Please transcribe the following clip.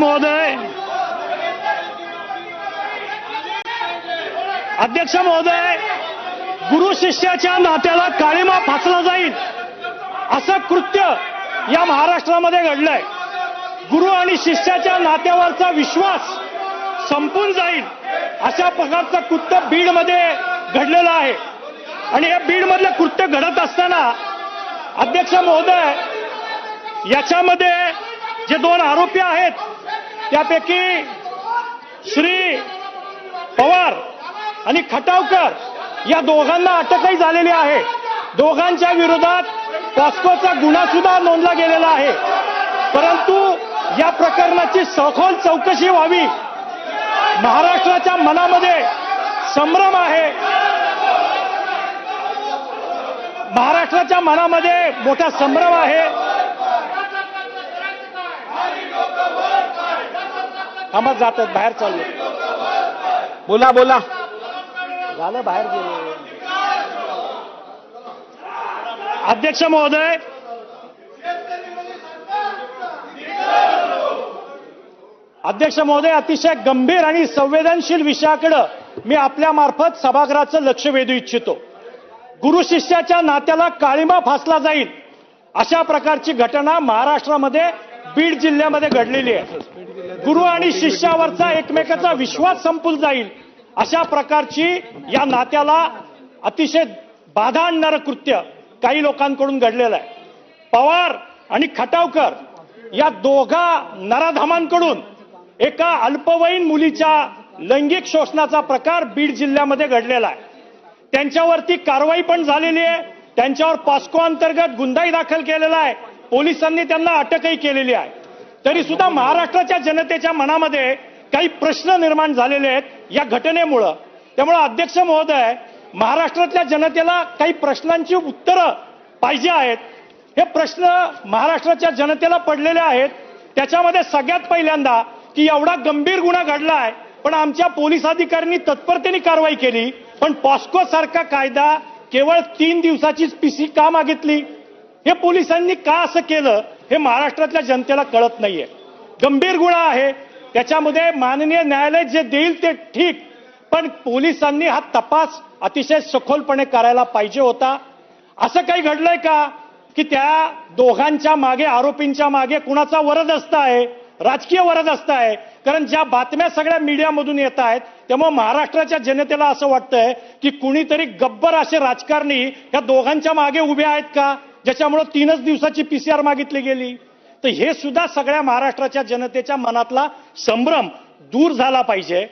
महोदय. अध्यक्ष महोदय गुरु शिष्याच्या नात्याला काळीमा फासला जाईल. असं कृत्य या महाराष्ट्रामध्ये घडलंय. गुरु आणि शिष्याच्या नात्यावरचा विश्वास संपून जाईल अशा प्रकारचं कृत्य बीडमध्ये घडलेलं आहे. आणि हे बीडमधलं कृत्य घडत असताना अध्यक्ष महोदय याच्यामध्ये जे दोन आरोपी आहेत त्यापैकी श्री पवार आणि खटावकर या दोघांना अटकही झालेली आहे. दोघांच्या विरोधात पॉस्कोचा गुन्हा सुद्धा नोंदला गेलेला आहे. परंतु या प्रकरणाची सखोल चौकशी व्हावी. महाराष्ट्राच्या मनामध्ये संभ्रम आहे. महाराष्ट्राच्या मनामध्ये मोठा संभ्रम आहे. थांबत जातात बाहेर चालू बोला बोला. झालं बाहेर गेले. अध्यक्ष महोदय. अध्यक्ष महोदय अतिशय गंभीर आणि संवेदनशील विषयाकडं मी आपल्या मार्फत सभागृहाचं लक्ष वेधू इच्छितो. गुरु शिष्याच्या नात्याला काळीमा फासला जाईल अशा प्रकारची घटना महाराष्ट्रामध्ये बीड जिल्ह्यामध्ये घडलेली आहे. गुरु आणि शिष्यावरचा एकमेकाचा विश्वास संपून जाईल अशा प्रकारची या नात्याला अतिशय बाधा आणणारं कृत्य काही लोकांकडून घडलेलं आहे. पवार आणि खटावकर या दोघा नराधामांकडून एका अल्पवयीन मुलीच्या लैंगिक शोषणाचा प्रकार बीड जिल्ह्यामध्ये घडलेला आहे. त्यांच्यावरती कारवाई पण झालेली आहे. त्यांच्यावर पास्को अंतर्गत गुन्हाही दाखल केलेला आहे. पोलिसांनी त्यांना अटकही केलेली आहे. तरी सुद्धा महाराष्ट्राच्या जनतेच्या मनामध्ये काही प्रश्न निर्माण झालेले आहेत या घटनेमुळं. त्यामुळं अध्यक्ष महोदय महाराष्ट्रातल्या जनतेला काही प्रश्नांची उत्तरं पाहिजे आहेत. हे प्रश्न महाराष्ट्राच्या जनतेला पडलेले आहेत. त्याच्यामध्ये सगळ्यात पहिल्यांदा की एवढा गंभीर गुन्हा घडला आहे पण आमच्या पोलीस अधिकाऱ्यांनी तत्परतेने कारवाई केली. पण पॉस्को सारखा कायदा केवळ तीन दिवसाचीच पीसी का मागितली? हे पोलिसांनी का असं केलं हे महाराष्ट्रातल्या जनतेला कळत नाहीये. गंभीर गुन्हा आहे. त्याच्यामध्ये माननीय न्यायालय जे देईल ते ठीक पण पोलिसांनी हा तपास अतिशय सखोलपणे करायला पाहिजे होता. असं काही घडलंय का? की त्या दोघांच्या मागे आरोपींच्या मागे कुणाचा वरद आहे? राजकीय वरद आहे. कारण ज्या बातम्या सगळ्या मीडियामधून येत आहेत त्यामुळे महाराष्ट्राच्या जनतेला असं वाटतंय की कुणीतरी गब्बर असे राजकारणी या दोघांच्या मागे उभे आहेत का? ज्याच्यामुळं तीनच दिवसाची पीसीआर मागितली गेली. तर हे सुद्धा सगळ्या महाराष्ट्राच्या जनतेच्या मनातला संभ्रम दूर झाला पाहिजे.